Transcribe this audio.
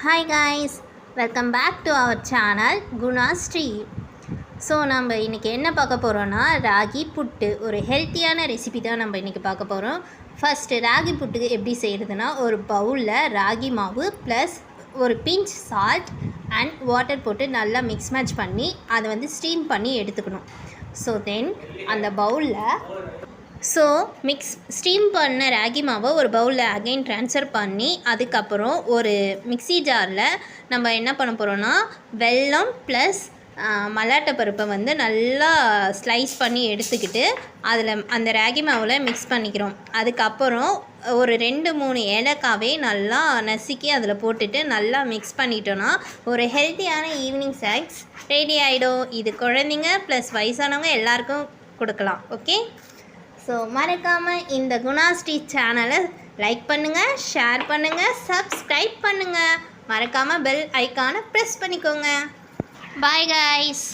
Hi guys welcome back to our channel Guna Sri so நம்ம இன்றைக்கி என்ன பார்க்க போகிறோன்னா ராகி புட்டு. ஒரு ஹெல்த்தியான ரெசிபி தான் நம்ம இன்றைக்கி பார்க்க போகிறோம் ஃபஸ்ட்டு ராகி புட்டுக்கு எப்படி செய்கிறதுனா ஒரு பவுலில் ராகி மாவு ப்ளஸ் ஒரு பிஞ்ச் சால்ட் அண்ட் வாட்டர் போட்டு நல்லா மிக்ஸ் மேட்ச் பண்ணி அதை வந்து ஸ்டீம் பண்ணி எடுத்துக்கணும். ஸோ தென் அந்த பவுலில் ஸோ மிக்ஸ் ஸ்டீம் பண்ண ராகி மாவை ஒரு பவுலில் அகைன் ட்ரான்ஸ்ஃபர் பண்ணி அதுக்கப்புறம் ஒரு மிக்ஸி ஜாரில் நம்ம என்ன பண்ண போகிறோன்னா வெல்லம் ப்ளஸ் மல்லாட்டை பருப்பை வந்து நல்லா ஸ்லைஸ் பண்ணி எடுத்துக்கிட்டு அதில் அந்த ராகி மாவில் மிக்ஸ் பண்ணிக்கிறோம். அதுக்கப்புறம் ஒரு ரெண்டு மூணு ஏலக்காவே நல்லா நசுக்கி அதில் போட்டுட்டு நல்லா மிக்ஸ் பண்ணிட்டோன்னா ஒரு ஹெல்த்தியான ஈவினிங் ஸ்நாக்ஸ் ரெடி ஆகிடும் இது குழந்தைங்க ப்ளஸ் வயசானவங்க எல்லாருக்கும் கொடுக்கலாம். ஓகே ஸோ மறக்காமல் இந்த குணாஸ்டி சேனலை லைக் பண்ணுங்கள் ஷேர் பண்ணுங்கள் சப்ஸ்கிரைப் பண்ணுங்கள் மறக்காமல் பெல் ஐக்கானை ப்ரெஸ் பண்ணிக்கோங்க. Bye guys